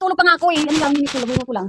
Tulog pa nga ako eh. Ano lang, minitulog ko lang.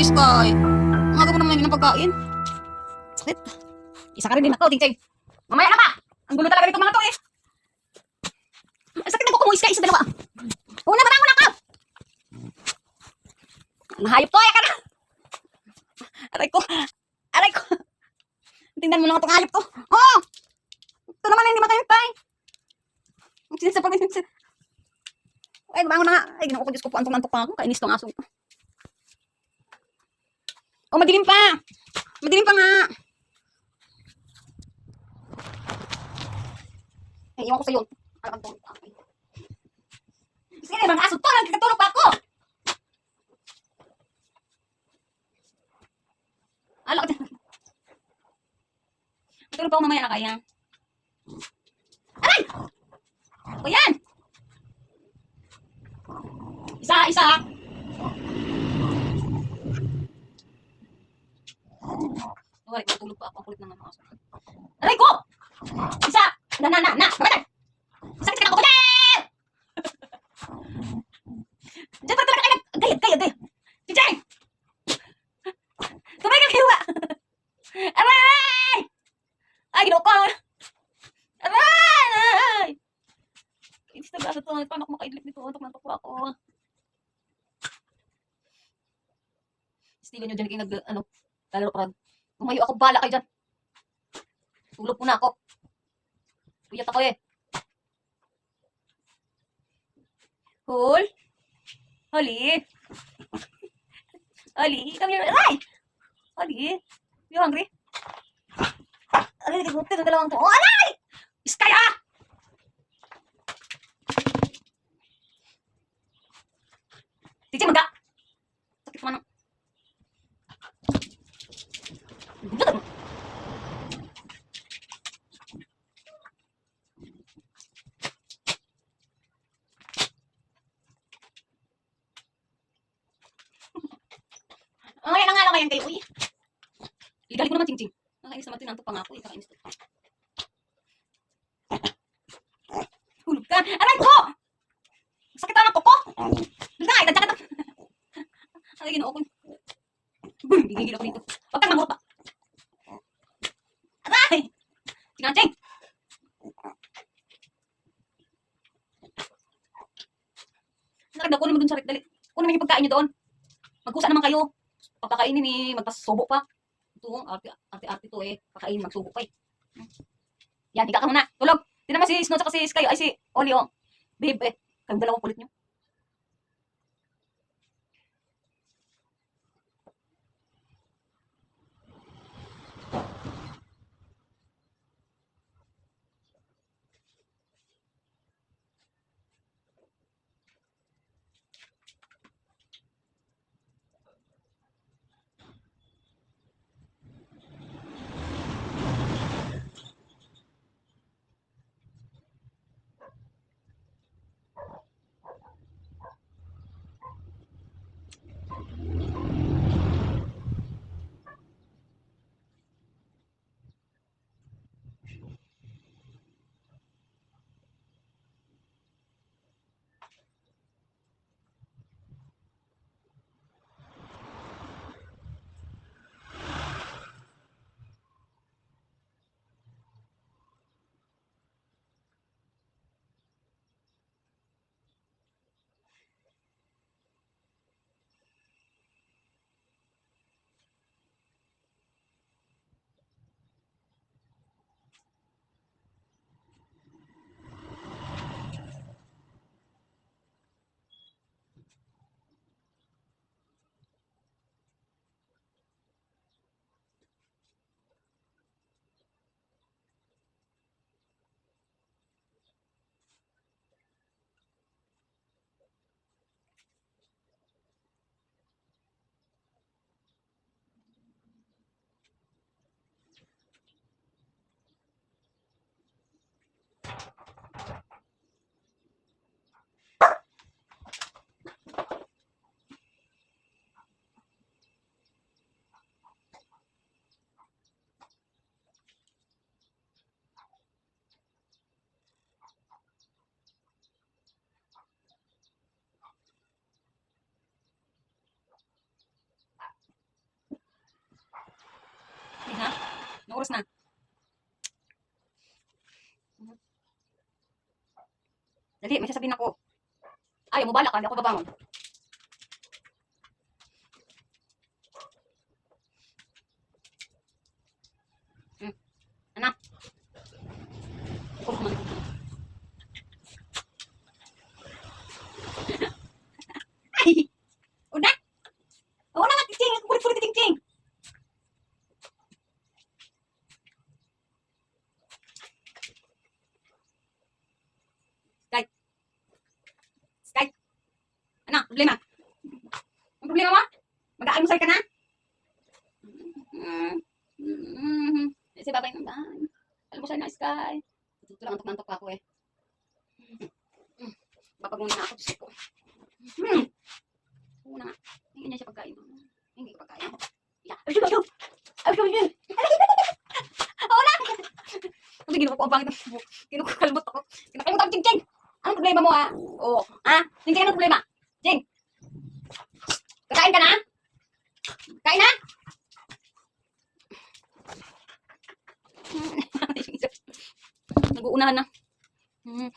Naway ako ni Sky. Ang aga mo naman ng pagkain. Sakit. Isa ka rin din ako, Ting Mamaya na ka! Ang gulo talaga nito mga to eh. Ang sakit ng kuko mo, Sky, isa dalawa. Una, batango na ako! Nahayop to, eh, ka na! Aray ko! Aray ko! Tingnan mo na nga itong hayop to. Oh! Ito naman hindi matayantay. Ang sinisa pag sinisa. Ay, bangon na nga. Ay, ginoo ko, Diyos ko po, antok-antok pa ako. Kainis tong aso Oh, madilim pa! Madilim pa nga! Ay, iwan ko sa'yo. Alam ko. Sige, mga aso to, nagkakatulog pa ako! Alam ko, Matulog pa ako mamaya na kaya. Aray! O yan! Isa, isa! Aray ko, tulog pa ako. Kulit ng mga aso. Aray ko! Isa! Na, na, na, na! Kapatid! Sakit ka na ako! Kapatid! Diyan pa talaga kayo! Gayad, gayad, gayad! Tijay! Tumigil kayo ba? Aray! Ay, ginawa ko! Aray! Inis na gasa to. Paano ako makaidlip nito? Antok na antok ako. Steven nyo dyan kayo nag, ano, lalaro ka. Tumayo ako, bala kayo dyan. Tulog po na ako. Puyat ako eh. Hul? Holly? Holly, come here. Ay! Holly? You hungry? Aray, nagagupit ng dalawang to. Oh, aray! Iskay ah! Titi, magka! Sakit man. Buta mo. Ang ngayon na kayo, uy. Igaling mo naman, Ting. Nakainis naman tinanto pa nga ako, eh. Nakainis to. Hulog ka. Aray ko! Sakit ang ko ko! Ka nga, itadya ka to. Ay, ginoo ko. Boom! Gigigil ako dito. Huwag kang mamurot pa. Aray! Ting! Nakagda, kunin mo dun sa rit. Dali. Kunin mo yung pagkain nyo doon. Magkusa naman kayo. Papakainin ni magpasubo pa. Ito, arte, arte, arte to eh. Pakain, magsubo pa eh. Yan, higa ka muna. Tulog. Tinan mo si Snow tsaka si Sky. Ay, si Oli, oh. Babe, eh. Kayong dalawang kulit nyo. Oras na. Dali, may sasabihin ako. Ayaw mo balak, hindi ako babangon. Hmm. Anak. Oh, man. Ay! Una! Una nga, titing! Kulit-kulit titing-ting! Sky! Sky! Ano? Problema? Ang problema mo? Mag-aalmusal ka na? Mm. Mm. Eh, Si babay ng bahay. Almusal na, Sky. Ito lang, antok-antok pa ako eh. Mm. Na ako, Diyos ko. Hmm. Una. Hindi niya siya pagkain. Hindi ko pagkain. Yeah. Ay, siya, siya. Ay, siya, siya. Wala! Kasi ginuko ko ang pangit ng buhok. Kinukalbot ako. Kinakalimut ako, Jing, Jing! Anong problema mo, ha? Oo. Ha? Jing, Jing, anong problema? Jing! Kakain ka na? Kain na? Nag-uunahan na. Hmm.